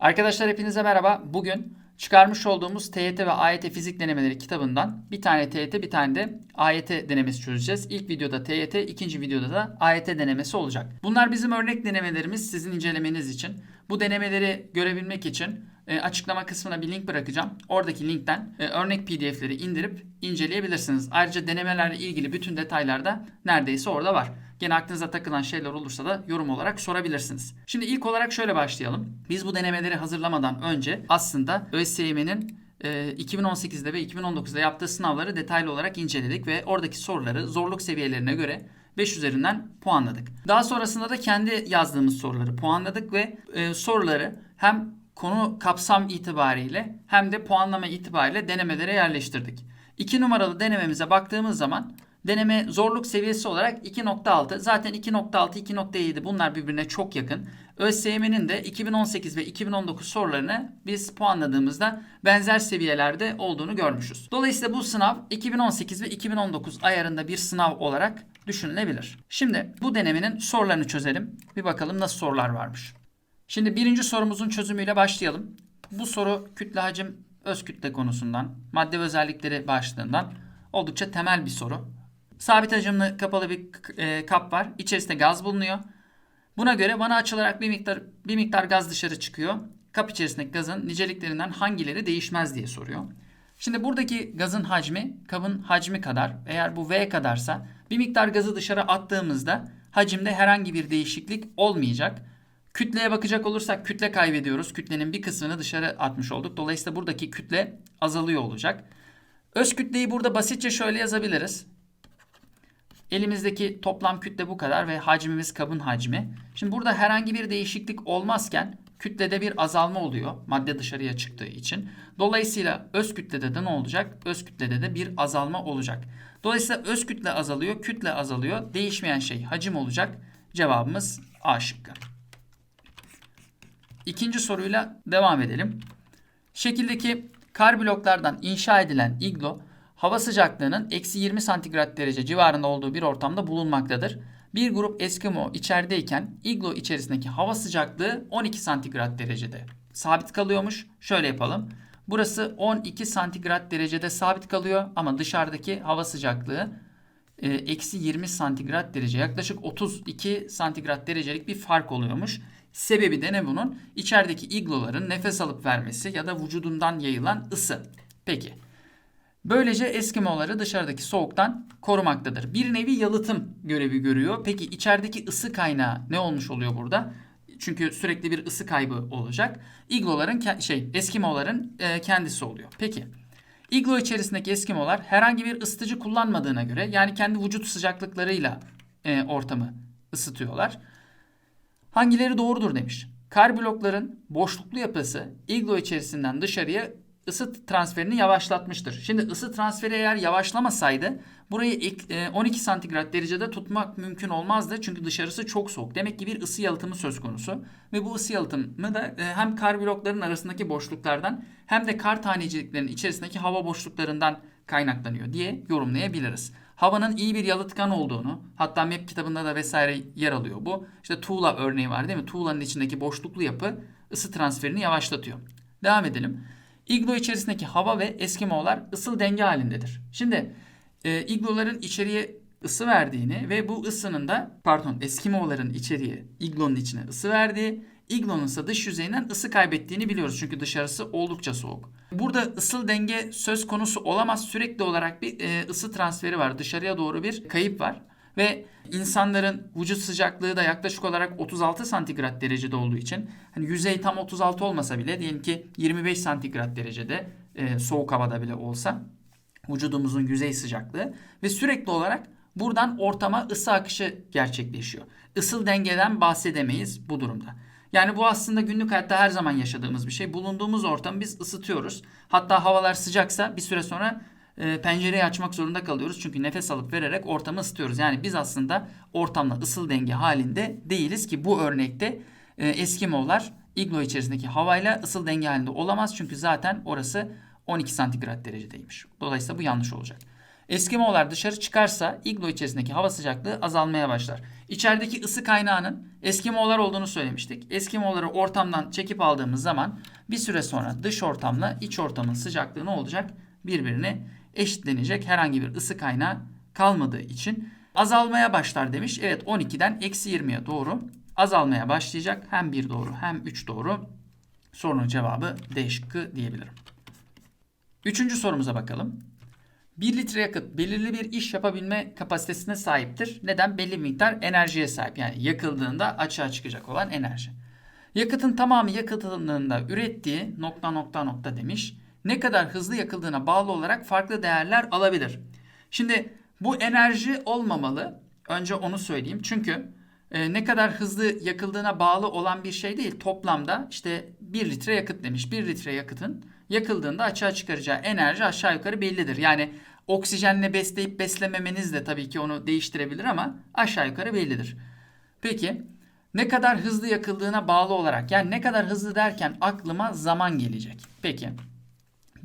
Arkadaşlar hepinize merhaba. Bugün çıkarmış olduğumuz TYT ve AYT fizik denemeleri kitabından bir tane TYT bir tane de AYT denemesi çözeceğiz. İlk videoda TYT, ikinci videoda da AYT denemesi olacak. Bunlar bizim örnek denemelerimiz sizin incelemeniz için. Bu denemeleri görebilmek için e, açıklama kısmına bir link bırakacağım. Oradaki linkten e, örnek PDF'leri indirip inceleyebilirsiniz. Ayrıca denemelerle ilgili bütün detaylar da neredeyse orada var. Gene aklınıza takılan şeyler olursa da yorum olarak sorabilirsiniz. Şimdi ilk olarak şöyle başlayalım. Biz bu denemeleri hazırlamadan önce aslında ÖSYM'nin e, 2018'de ve 2019'da yaptığı sınavları detaylı olarak inceledik ve oradaki soruları zorluk seviyelerine göre 5 üzerinden puanladık. Daha sonrasında da kendi yazdığımız soruları puanladık ve e, soruları hem konu kapsam itibariyle hem de puanlama itibariyle denemelere yerleştirdik. 2 numaralı denememize baktığımız zaman deneme zorluk seviyesi olarak 2.6. Zaten 2.6, 2.7 bunlar birbirine çok yakın. ÖSYM'nin de 2018 ve 2019 sorularını biz puanladığımızda benzer seviyelerde olduğunu görmüşüz. Dolayısıyla bu sınav 2018 ve 2019 ayarında bir sınav olarak düşünülebilir. Şimdi bu denemenin sorularını çözelim. Bir bakalım nasıl sorular varmış. Şimdi birinci sorumuzun çözümüyle başlayalım. Bu soru kütle hacim öz kütle konusundan, madde özellikleri başlığından oldukça temel bir soru. Sabit hacimli kapalı bir e, kap var. İçerisinde gaz bulunuyor. Buna göre vana açılarak bir miktar bir miktar gaz dışarı çıkıyor. Kap içerisindeki gazın niceliklerinden hangileri değişmez diye soruyor. Şimdi buradaki gazın hacmi kabın hacmi kadar. Eğer bu V kadarsa bir miktar gazı dışarı attığımızda hacimde herhangi bir değişiklik olmayacak. Kütleye bakacak olursak kütle kaybediyoruz. Kütlenin bir kısmını dışarı atmış olduk. Dolayısıyla buradaki kütle azalıyor olacak. Öz kütleyi burada basitçe şöyle yazabiliriz. Elimizdeki toplam kütle bu kadar ve hacmimiz kabın hacmi. Şimdi burada herhangi bir değişiklik olmazken kütlede bir azalma oluyor madde dışarıya çıktığı için. Dolayısıyla öz kütlede de ne olacak? Öz kütlede de bir azalma olacak. Dolayısıyla öz kütle azalıyor, kütle azalıyor. Değişmeyen şey hacim olacak. Cevabımız A şıkkı. İkinci soruyla devam edelim. Şekildeki kar bloklardan inşa edilen iglo hava sıcaklığının eksi 20 santigrat derece civarında olduğu bir ortamda bulunmaktadır. Bir grup Eskimo içerideyken iglo içerisindeki hava sıcaklığı 12 santigrat derecede sabit kalıyormuş. Şöyle yapalım. Burası 12 santigrat derecede sabit kalıyor ama dışarıdaki hava sıcaklığı e, eksi 20 santigrat derece yaklaşık 32 santigrat derecelik bir fark oluyormuş. Sebebi de ne bunun? İçerideki igloların nefes alıp vermesi ya da vücudundan yayılan ısı. Peki. Böylece Eskimoları dışarıdaki soğuktan korumaktadır. Bir nevi yalıtım görevi görüyor. Peki içerideki ısı kaynağı ne olmuş oluyor burada? Çünkü sürekli bir ısı kaybı olacak. İgloların şey Eskimoların e, kendisi oluyor. Peki. İglo içerisindeki Eskimolar herhangi bir ısıtıcı kullanmadığına göre yani kendi vücut sıcaklıklarıyla e, ortamı ısıtıyorlar. Hangileri doğrudur demiş. Kar blokların boşluklu yapısı iglo içerisinden dışarıya ısı transferini yavaşlatmıştır. Şimdi ısı transferi eğer yavaşlamasaydı burayı 12 santigrat derecede tutmak mümkün olmazdı. Çünkü dışarısı çok soğuk. Demek ki bir ısı yalıtımı söz konusu. Ve bu ısı yalıtımı da hem kar blokların arasındaki boşluklardan hem de kar taneciklerinin içerisindeki hava boşluklarından kaynaklanıyor diye yorumlayabiliriz. Havanın iyi bir yalıtkan olduğunu hatta MEP kitabında da vesaire yer alıyor bu. İşte tuğla örneği var değil mi? Tuğlanın içindeki boşluklu yapı ısı transferini yavaşlatıyor. Devam edelim. İglo içerisindeki hava ve Eskimolar ısıl denge halindedir. Şimdi e, igloların içeriye ısı verdiğini ve bu ısının da pardon Eskimoların içeriye iglonun içine ısı verdiği, iglonun ise dış yüzeyinden ısı kaybettiğini biliyoruz. Çünkü dışarısı oldukça soğuk. Burada ısıl denge söz konusu olamaz. Sürekli olarak bir e, ısı transferi var. Dışarıya doğru bir kayıp var. Ve insanların vücut sıcaklığı da yaklaşık olarak 36 santigrat derecede olduğu için hani yüzey tam 36 olmasa bile diyelim ki 25 santigrat derecede e, soğuk havada bile olsa vücudumuzun yüzey sıcaklığı ve sürekli olarak buradan ortama ısı akışı gerçekleşiyor. Isıl dengeden bahsedemeyiz bu durumda. Yani bu aslında günlük hayatta her zaman yaşadığımız bir şey. Bulunduğumuz ortamı biz ısıtıyoruz. Hatta havalar sıcaksa bir süre sonra e, pencereyi açmak zorunda kalıyoruz. Çünkü nefes alıp vererek ortamı ısıtıyoruz. Yani biz aslında ortamla ısıl denge halinde değiliz ki bu örnekte e, Eskimolar iglo içerisindeki havayla ısıl denge halinde olamaz. Çünkü zaten orası 12 santigrat derecedeymiş. Dolayısıyla bu yanlış olacak. Eskimolar dışarı çıkarsa iglo içerisindeki hava sıcaklığı azalmaya başlar. İçerideki ısı kaynağının Eskimolar olduğunu söylemiştik. Eskimoları ortamdan çekip aldığımız zaman bir süre sonra dış ortamla iç ortamın sıcaklığı ne olacak? Birbirine eşitlenecek. Herhangi bir ısı kaynağı kalmadığı için azalmaya başlar demiş. Evet 12'den eksi 20'ye doğru azalmaya başlayacak. Hem 1 doğru hem 3 doğru. Sorunun cevabı D şıkkı diyebilirim. Üçüncü sorumuza bakalım. 1 litre yakıt belirli bir iş yapabilme kapasitesine sahiptir. Neden? Belli miktar enerjiye sahip. Yani yakıldığında açığa çıkacak olan enerji. Yakıtın tamamı yakıldığında ürettiği nokta nokta nokta demiş. Ne kadar hızlı yakıldığına bağlı olarak farklı değerler alabilir. Şimdi bu enerji olmamalı. Önce onu söyleyeyim. Çünkü e, ne kadar hızlı yakıldığına bağlı olan bir şey değil. Toplamda işte 1 litre yakıt demiş. 1 litre yakıtın yakıldığında açığa çıkaracağı enerji aşağı yukarı bellidir. Yani oksijenle besleyip beslememeniz de tabii ki onu değiştirebilir ama aşağı yukarı bellidir. Peki ne kadar hızlı yakıldığına bağlı olarak yani ne kadar hızlı derken aklıma zaman gelecek. Peki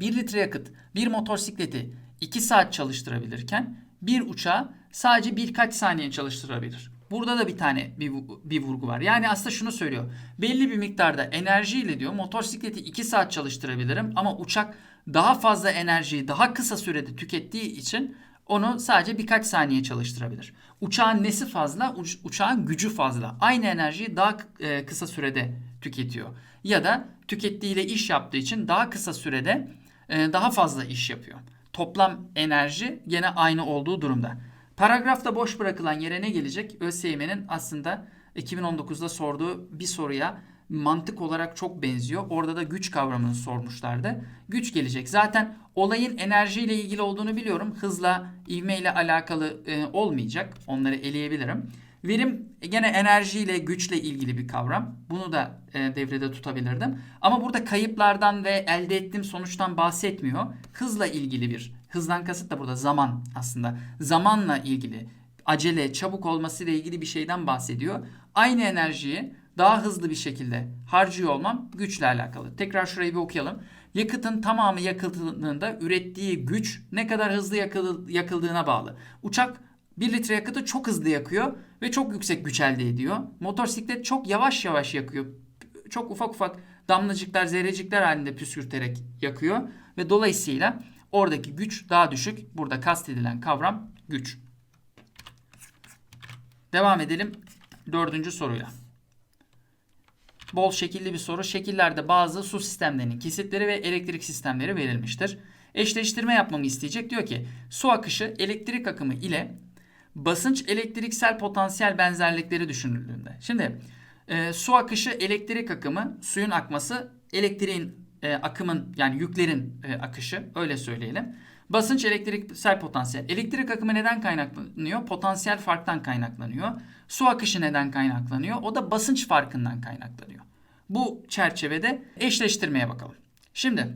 1 litre yakıt bir motosikleti 2 saat çalıştırabilirken bir uçağı sadece birkaç saniye çalıştırabilir. Burada da bir tane bir, bir vurgu var. Yani aslında şunu söylüyor. Belli bir miktarda enerjiyle diyor motosikleti 2 saat çalıştırabilirim ama uçak daha fazla enerjiyi daha kısa sürede tükettiği için onu sadece birkaç saniye çalıştırabilir. Uçağın nesi fazla? Uç, uçağın gücü fazla. Aynı enerjiyi daha e, kısa sürede tüketiyor. Ya da tükettiğiyle iş yaptığı için daha kısa sürede daha fazla iş yapıyor. Toplam enerji gene aynı olduğu durumda. Paragrafta boş bırakılan yere ne gelecek? ÖSYM'nin aslında 2019'da sorduğu bir soruya mantık olarak çok benziyor. Orada da güç kavramını sormuşlardı. Güç gelecek. Zaten olayın enerjiyle ilgili olduğunu biliyorum. Hızla, ivmeyle alakalı e, olmayacak. Onları eleyebilirim. Verim gene enerjiyle, güçle ilgili bir kavram. Bunu da e, devrede tutabilirdim. Ama burada kayıplardan ve elde ettiğim sonuçtan bahsetmiyor. Hızla ilgili bir, hızdan kasıt da burada zaman aslında. Zamanla ilgili, acele, çabuk olmasıyla ilgili bir şeyden bahsediyor. Aynı enerjiyi daha hızlı bir şekilde harcıyor olmam güçle alakalı. Tekrar şurayı bir okuyalım. Yakıtın tamamı yakıldığında ürettiği güç ne kadar hızlı yakıldığına bağlı. Uçak 1 litre yakıtı çok hızlı yakıyor ve çok yüksek güç elde ediyor. Motosiklet çok yavaş yavaş yakıyor. Çok ufak ufak damlacıklar, zerrecikler halinde püskürterek yakıyor ve dolayısıyla oradaki güç daha düşük. Burada kastedilen kavram güç. Devam edelim dördüncü soruyla. Bol şekilli bir soru. Şekillerde bazı su sistemlerinin kesitleri ve elektrik sistemleri verilmiştir. Eşleştirme yapmamı isteyecek. Diyor ki su akışı elektrik akımı ile basınç elektriksel potansiyel benzerlikleri düşünüldüğünde. Şimdi e, su akışı elektrik akımı, suyun akması elektriğin e, akımın yani yüklerin e, akışı öyle söyleyelim. Basınç elektriksel potansiyel. Elektrik akımı neden kaynaklanıyor? Potansiyel farktan kaynaklanıyor. Su akışı neden kaynaklanıyor? O da basınç farkından kaynaklanıyor. Bu çerçevede eşleştirmeye bakalım. Şimdi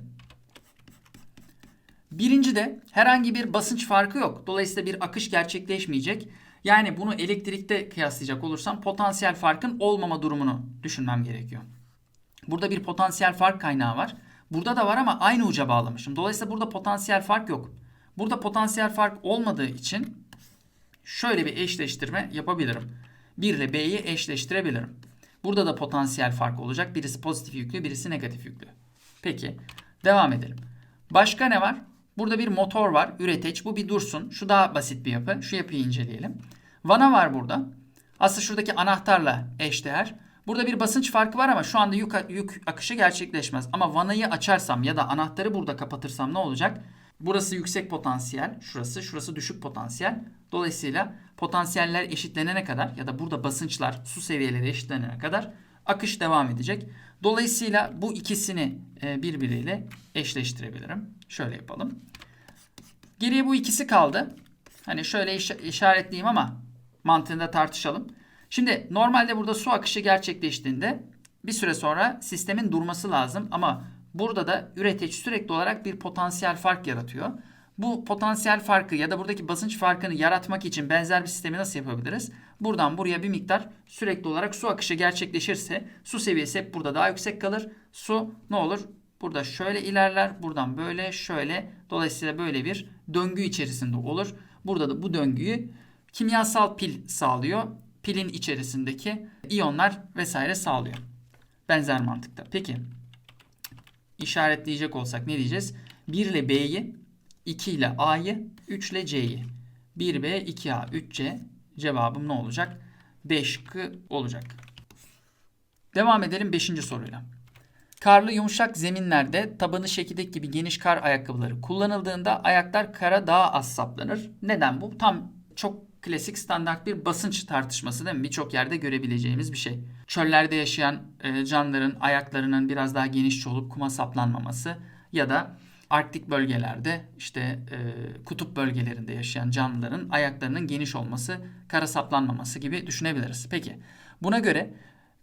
birinci de herhangi bir basınç farkı yok. Dolayısıyla bir akış gerçekleşmeyecek. Yani bunu elektrikte kıyaslayacak olursam potansiyel farkın olmama durumunu düşünmem gerekiyor. Burada bir potansiyel fark kaynağı var. Burada da var ama aynı uca bağlamışım. Dolayısıyla burada potansiyel fark yok. Burada potansiyel fark olmadığı için şöyle bir eşleştirme yapabilirim. 1 ile B'yi eşleştirebilirim. Burada da potansiyel fark olacak. Birisi pozitif yüklü, birisi negatif yüklü. Peki, devam edelim. Başka ne var? Burada bir motor var, üreteç. Bu bir dursun. Şu daha basit bir yapı. Şu yapıyı inceleyelim. Vana var burada. Aslında şuradaki anahtarla eşdeğer. Burada bir basınç farkı var ama şu anda yük, yük akışı gerçekleşmez. Ama vanayı açarsam ya da anahtarı burada kapatırsam ne olacak? Burası yüksek potansiyel, şurası, şurası düşük potansiyel. Dolayısıyla potansiyeller eşitlenene kadar ya da burada basınçlar, su seviyeleri eşitlenene kadar akış devam edecek. Dolayısıyla bu ikisini e, birbiriyle eşleştirebilirim. Şöyle yapalım. Geriye bu ikisi kaldı. Hani şöyle iş işaretleyeyim ama mantığında tartışalım. Şimdi normalde burada su akışı gerçekleştiğinde bir süre sonra sistemin durması lazım ama burada da üreteç sürekli olarak bir potansiyel fark yaratıyor. Bu potansiyel farkı ya da buradaki basınç farkını yaratmak için benzer bir sistemi nasıl yapabiliriz? Buradan buraya bir miktar sürekli olarak su akışı gerçekleşirse su seviyesi hep burada daha yüksek kalır. Su ne olur? Burada şöyle ilerler. Buradan böyle şöyle. Dolayısıyla böyle bir döngü içerisinde olur. Burada da bu döngüyü kimyasal pil sağlıyor. Pilin içerisindeki iyonlar vesaire sağlıyor. Benzer mantıkta. Peki işaretleyecek olsak ne diyeceğiz? 1 ile B'yi, 2 ile A'yı, 3 ile C'yi. 1B, 2A, 3C cevabım ne olacak? D şıkkı olacak. Devam edelim 5. soruyla. Karlı yumuşak zeminlerde tabanı şekildeki gibi geniş kar ayakkabıları kullanıldığında ayaklar kara daha az saplanır. Neden bu? Tam çok klasik standart bir basınç tartışması değil mi? Birçok yerde görebileceğimiz bir şey. Çöllerde yaşayan e, canlıların ayaklarının biraz daha geniş olup kuma saplanmaması ya da Arktik bölgelerde işte e, kutup bölgelerinde yaşayan canlıların ayaklarının geniş olması, kara saplanmaması gibi düşünebiliriz. Peki buna göre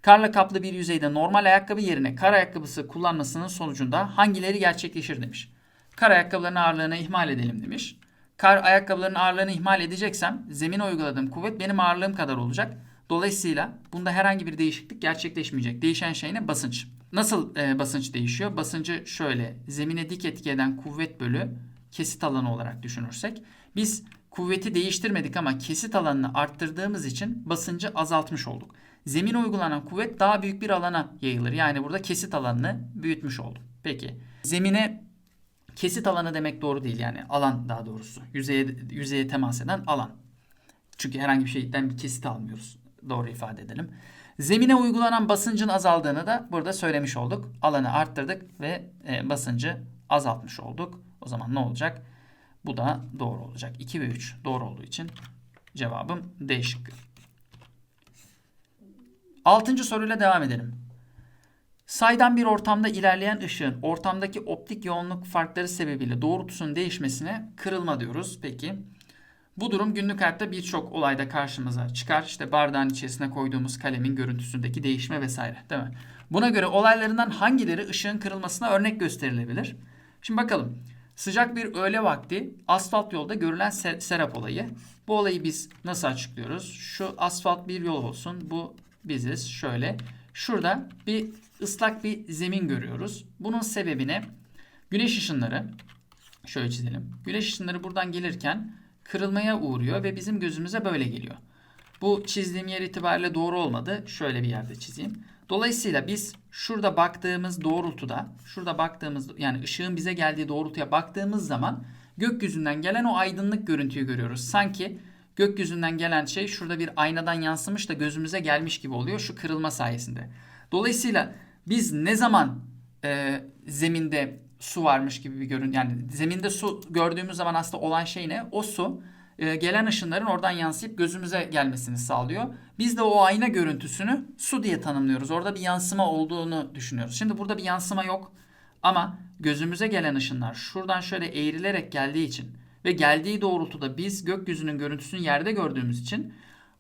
karla kaplı bir yüzeyde normal ayakkabı yerine kar ayakkabısı kullanmasının sonucunda hangileri gerçekleşir demiş. Kar ayakkabılarının ağırlığını ihmal edelim demiş. Kar ayakkabılarının ağırlığını ihmal edeceksem zemine uyguladığım kuvvet benim ağırlığım kadar olacak. Dolayısıyla bunda herhangi bir değişiklik gerçekleşmeyecek. Değişen şey ne? Basınç. Nasıl e, basınç değişiyor? Basıncı şöyle zemine dik etki eden kuvvet bölü kesit alanı olarak düşünürsek. Biz kuvveti değiştirmedik ama kesit alanını arttırdığımız için basıncı azaltmış olduk. Zemine uygulanan kuvvet daha büyük bir alana yayılır. Yani burada kesit alanını büyütmüş oldum. Peki zemine kesit alanı demek doğru değil yani alan daha doğrusu. Yüzeye, yüzeye temas eden alan. Çünkü herhangi bir şeyden bir kesit almıyoruz. Doğru ifade edelim. Zemine uygulanan basıncın azaldığını da burada söylemiş olduk. Alanı arttırdık ve e, basıncı azaltmış olduk. O zaman ne olacak? Bu da doğru olacak. 2 ve 3 doğru olduğu için cevabım D şıkkı. Altıncı soruyla devam edelim. Saydam bir ortamda ilerleyen ışığın ortamdaki optik yoğunluk farkları sebebiyle doğrultusunun değişmesine kırılma diyoruz. Peki bu durum günlük hayatta birçok olayda karşımıza çıkar. İşte bardağın içerisine koyduğumuz kalemin görüntüsündeki değişme vesaire değil mi? Buna göre olaylarından hangileri ışığın kırılmasına örnek gösterilebilir? Şimdi bakalım. Sıcak bir öğle vakti asfalt yolda görülen ser- serap olayı. Bu olayı biz nasıl açıklıyoruz? Şu asfalt bir yol olsun. Bu biziz. Şöyle. Şurada bir ıslak bir zemin görüyoruz. Bunun sebebine güneş ışınları şöyle çizelim. Güneş ışınları buradan gelirken kırılmaya uğruyor ve bizim gözümüze böyle geliyor. Bu çizdiğim yer itibariyle doğru olmadı. Şöyle bir yerde çizeyim. Dolayısıyla biz şurada baktığımız doğrultuda, şurada baktığımız yani ışığın bize geldiği doğrultuya baktığımız zaman gökyüzünden gelen o aydınlık görüntüyü görüyoruz. Sanki gökyüzünden gelen şey şurada bir aynadan yansımış da gözümüze gelmiş gibi oluyor şu kırılma sayesinde. Dolayısıyla biz ne zaman e, zeminde su varmış gibi bir görün yani zeminde su gördüğümüz zaman aslında olan şey ne? O su e, gelen ışınların oradan yansıyıp gözümüze gelmesini sağlıyor. Biz de o ayna görüntüsünü su diye tanımlıyoruz. Orada bir yansıma olduğunu düşünüyoruz. Şimdi burada bir yansıma yok ama gözümüze gelen ışınlar şuradan şöyle eğrilerek geldiği için ve geldiği doğrultuda biz gökyüzünün görüntüsünü yerde gördüğümüz için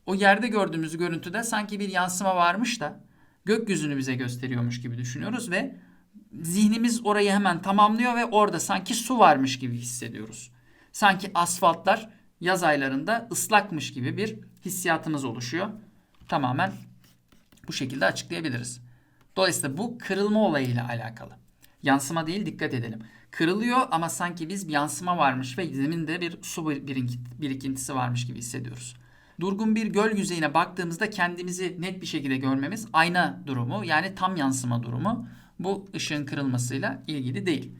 o yerde gördüğümüz görüntüde sanki bir yansıma varmış da gökyüzünü bize gösteriyormuş gibi düşünüyoruz ve zihnimiz orayı hemen tamamlıyor ve orada sanki su varmış gibi hissediyoruz. Sanki asfaltlar yaz aylarında ıslakmış gibi bir hissiyatımız oluşuyor. Tamamen bu şekilde açıklayabiliriz. Dolayısıyla bu kırılma olayıyla alakalı. Yansıma değil dikkat edelim. Kırılıyor ama sanki biz bir yansıma varmış ve zeminde bir su birikintisi varmış gibi hissediyoruz. Durgun bir göl yüzeyine baktığımızda kendimizi net bir şekilde görmemiz ayna durumu yani tam yansıma durumu bu ışığın kırılmasıyla ilgili değil.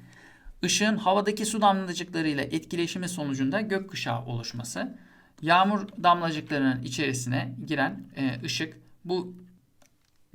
Işığın havadaki su damlacıklarıyla etkileşimi sonucunda gökkuşağı oluşması, yağmur damlacıklarının içerisine giren e, ışık bu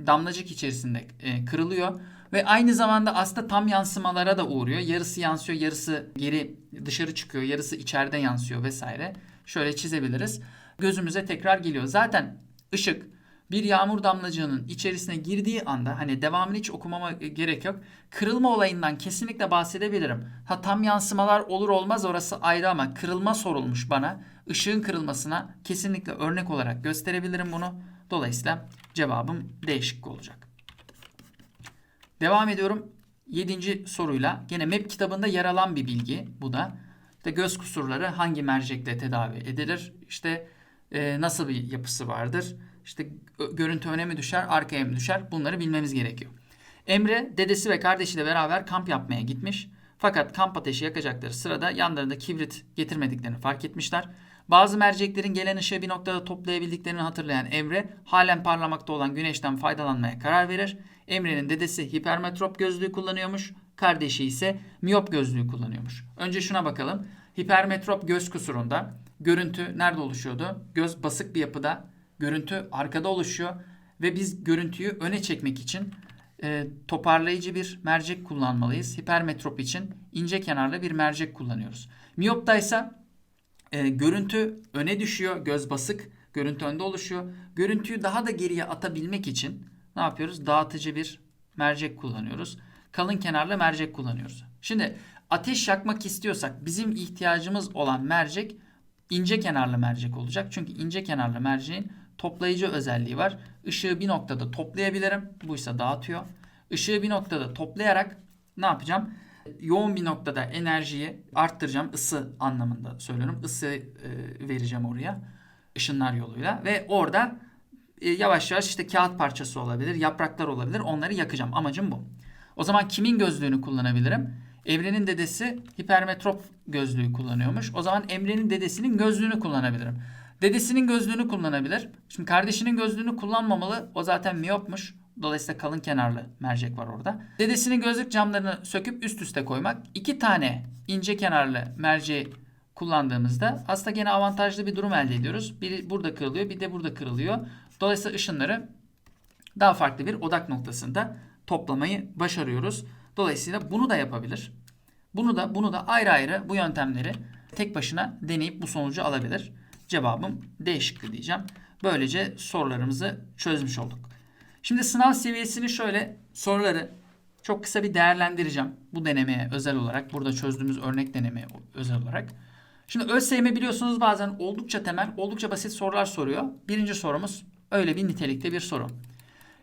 damlacık içerisinde e, kırılıyor ve aynı zamanda aslında tam yansımalara da uğruyor. Yarısı yansıyor, yarısı geri dışarı çıkıyor, yarısı içeride yansıyor vesaire. Şöyle çizebiliriz. Gözümüze tekrar geliyor. Zaten ışık bir yağmur damlacığının içerisine girdiği anda hani devamını hiç okumama gerek yok. Kırılma olayından kesinlikle bahsedebilirim. Ha tam yansımalar olur olmaz orası ayrı ama kırılma sorulmuş bana. Işığın kırılmasına kesinlikle örnek olarak gösterebilirim bunu. Dolayısıyla cevabım değişik olacak. Devam ediyorum. Yedinci soruyla gene MEP kitabında yer alan bir bilgi bu da. İşte göz kusurları hangi mercekle tedavi edilir? İşte e, nasıl bir yapısı vardır? İşte görüntü öne mi düşer, arkaya mı düşer? Bunları bilmemiz gerekiyor. Emre dedesi ve kardeşiyle beraber kamp yapmaya gitmiş. Fakat kamp ateşi yakacakları sırada yanlarında kibrit getirmediklerini fark etmişler. Bazı merceklerin gelen ışığı bir noktada toplayabildiklerini hatırlayan Emre halen parlamakta olan güneşten faydalanmaya karar verir. Emre'nin dedesi hipermetrop gözlüğü kullanıyormuş. Kardeşi ise miyop gözlüğü kullanıyormuş. Önce şuna bakalım. Hipermetrop göz kusurunda görüntü nerede oluşuyordu? Göz basık bir yapıda, görüntü arkada oluşuyor ve biz görüntüyü öne çekmek için e, toparlayıcı bir mercek kullanmalıyız. Hipermetrop için ince kenarlı bir mercek kullanıyoruz. Miyopta ise e, görüntü öne düşüyor, göz basık, görüntü önde oluşuyor. Görüntüyü daha da geriye atabilmek için ne yapıyoruz? Dağıtıcı bir mercek kullanıyoruz. Kalın kenarlı mercek kullanıyoruz. Şimdi ateş yakmak istiyorsak bizim ihtiyacımız olan mercek ince kenarlı mercek olacak. Çünkü ince kenarlı merceğin toplayıcı özelliği var. Işığı bir noktada toplayabilirim. Bu ise dağıtıyor. Işığı bir noktada toplayarak ne yapacağım? Yoğun bir noktada enerjiyi arttıracağım. Isı anlamında söylüyorum. Isı e, vereceğim oraya. ışınlar yoluyla. Ve orada e, yavaş yavaş işte kağıt parçası olabilir, yapraklar olabilir. Onları yakacağım. Amacım bu. O zaman kimin gözlüğünü kullanabilirim? Evrenin dedesi hipermetrop gözlüğü kullanıyormuş. O zaman Emre'nin dedesinin gözlüğünü kullanabilirim. Dedesinin gözlüğünü kullanabilir. Şimdi kardeşinin gözlüğünü kullanmamalı. O zaten miyopmuş. Dolayısıyla kalın kenarlı mercek var orada. Dedesinin gözlük camlarını söküp üst üste koymak. İki tane ince kenarlı merceği kullandığımızda aslında gene avantajlı bir durum elde ediyoruz. Biri burada kırılıyor, bir de burada kırılıyor. Dolayısıyla ışınları daha farklı bir odak noktasında toplamayı başarıyoruz. Dolayısıyla bunu da yapabilir. Bunu da bunu da ayrı ayrı bu yöntemleri tek başına deneyip bu sonucu alabilir. Cevabım D şıkkı diyeceğim. Böylece sorularımızı çözmüş olduk. Şimdi sınav seviyesini şöyle soruları çok kısa bir değerlendireceğim. Bu denemeye özel olarak, burada çözdüğümüz örnek denemeye özel olarak. Şimdi ÖSYM biliyorsunuz bazen oldukça temel, oldukça basit sorular soruyor. Birinci sorumuz öyle bir nitelikte bir soru.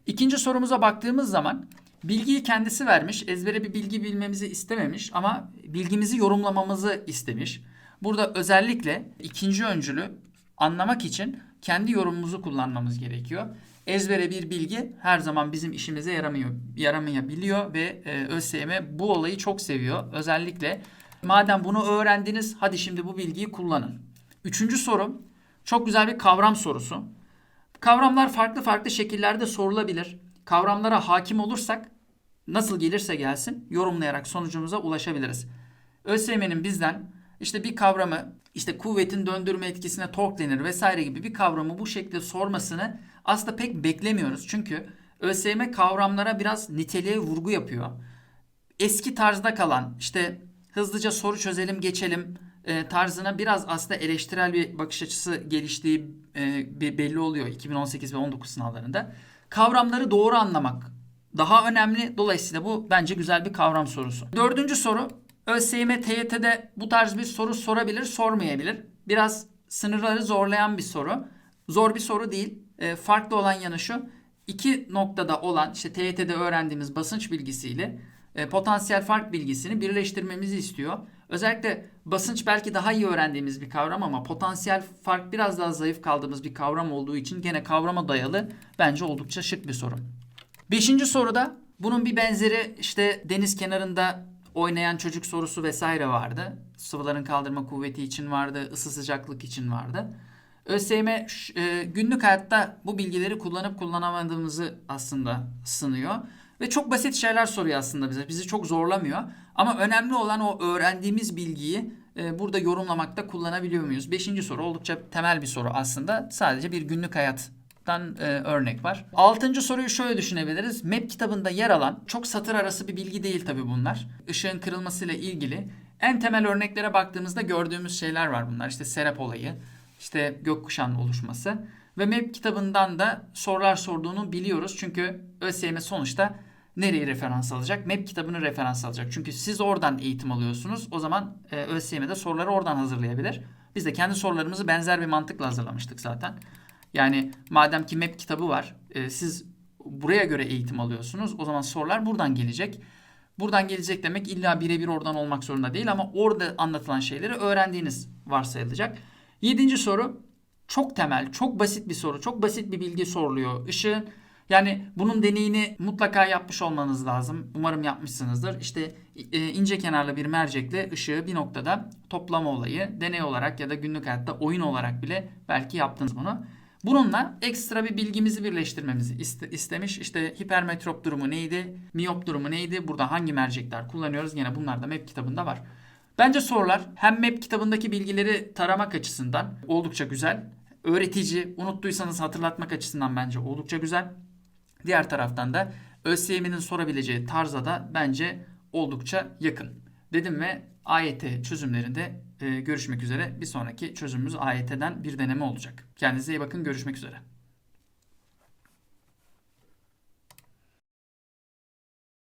İkinci sorumuza baktığımız zaman bilgiyi kendisi vermiş, ezbere bir bilgi bilmemizi istememiş ama bilgimizi yorumlamamızı istemiş. Burada özellikle ikinci öncülü anlamak için kendi yorumumuzu kullanmamız gerekiyor. Ezbere bir bilgi her zaman bizim işimize yaramıyor, yaramayabiliyor ve e, ÖSYM bu olayı çok seviyor. Özellikle madem bunu öğrendiniz hadi şimdi bu bilgiyi kullanın. Üçüncü sorum çok güzel bir kavram sorusu. Kavramlar farklı farklı şekillerde sorulabilir. Kavramlara hakim olursak nasıl gelirse gelsin yorumlayarak sonucumuza ulaşabiliriz. ÖSYM'nin bizden işte bir kavramı işte kuvvetin döndürme etkisine tork denir vesaire gibi bir kavramı bu şekilde sormasını aslında pek beklemiyoruz. Çünkü ÖSYM kavramlara biraz niteliğe vurgu yapıyor. Eski tarzda kalan işte hızlıca soru çözelim geçelim e, tarzına biraz aslında eleştirel bir bakış açısı geliştiği e, belli oluyor 2018 ve 19 sınavlarında. Kavramları doğru anlamak daha önemli. Dolayısıyla bu bence güzel bir kavram sorusu. Dördüncü soru ÖSYM TYT'de bu tarz bir soru sorabilir, sormayabilir. Biraz sınırları zorlayan bir soru. Zor bir soru değil. E, farklı olan yanı şu. İki noktada olan işte TYT'de öğrendiğimiz basınç bilgisiyle e, potansiyel fark bilgisini birleştirmemizi istiyor. Özellikle basınç belki daha iyi öğrendiğimiz bir kavram ama potansiyel fark biraz daha zayıf kaldığımız bir kavram olduğu için gene kavrama dayalı bence oldukça şık bir soru. Beşinci soruda bunun bir benzeri işte deniz kenarında oynayan çocuk sorusu vesaire vardı. Sıvıların kaldırma kuvveti için vardı, ısı sıcaklık için vardı. ÖSYM e, günlük hayatta bu bilgileri kullanıp kullanamadığımızı aslında sınıyor. Ve çok basit şeyler soruyor aslında bize. Bizi çok zorlamıyor. Ama önemli olan o öğrendiğimiz bilgiyi e, burada yorumlamakta kullanabiliyor muyuz? Beşinci soru oldukça temel bir soru aslında. Sadece bir günlük hayattan e, örnek var. Altıncı soruyu şöyle düşünebiliriz. MEP kitabında yer alan çok satır arası bir bilgi değil tabii bunlar. Işığın kırılmasıyla ilgili en temel örneklere baktığımızda gördüğümüz şeyler var bunlar. İşte serap olayı, işte gökkuşağının oluşması. Ve MEP kitabından da sorular sorduğunu biliyoruz. Çünkü ÖSYM sonuçta nereye referans alacak? MEP kitabını referans alacak. Çünkü siz oradan eğitim alıyorsunuz. O zaman e, ÖSYM'de soruları oradan hazırlayabilir. Biz de kendi sorularımızı benzer bir mantıkla hazırlamıştık zaten. Yani madem ki MEP kitabı var, e, siz buraya göre eğitim alıyorsunuz. O zaman sorular buradan gelecek. Buradan gelecek demek illa birebir oradan olmak zorunda değil ama orada anlatılan şeyleri öğrendiğiniz varsayılacak. Yedinci soru çok temel, çok basit bir soru. Çok basit bir bilgi soruluyor. Işığın Yani bunun deneyini mutlaka yapmış olmanız lazım. Umarım yapmışsınızdır. İşte e, ince kenarlı bir mercekle ışığı bir noktada toplama olayı deney olarak ya da günlük hayatta oyun olarak bile belki yaptınız bunu. Bununla ekstra bir bilgimizi birleştirmemizi iste- istemiş. İşte hipermetrop durumu neydi? Miyop durumu neydi? Burada hangi mercekler kullanıyoruz? Yine bunlar da MEP kitabında var. Bence sorular hem MEP kitabındaki bilgileri taramak açısından oldukça güzel. Öğretici, unuttuysanız hatırlatmak açısından bence oldukça güzel. Diğer taraftan da ÖSYM'nin sorabileceği tarza da bence oldukça yakın. Dedim ve AYT çözümlerinde e, görüşmek üzere. Bir sonraki çözümümüz AYT'den bir deneme olacak. Kendinize iyi bakın. Görüşmek üzere.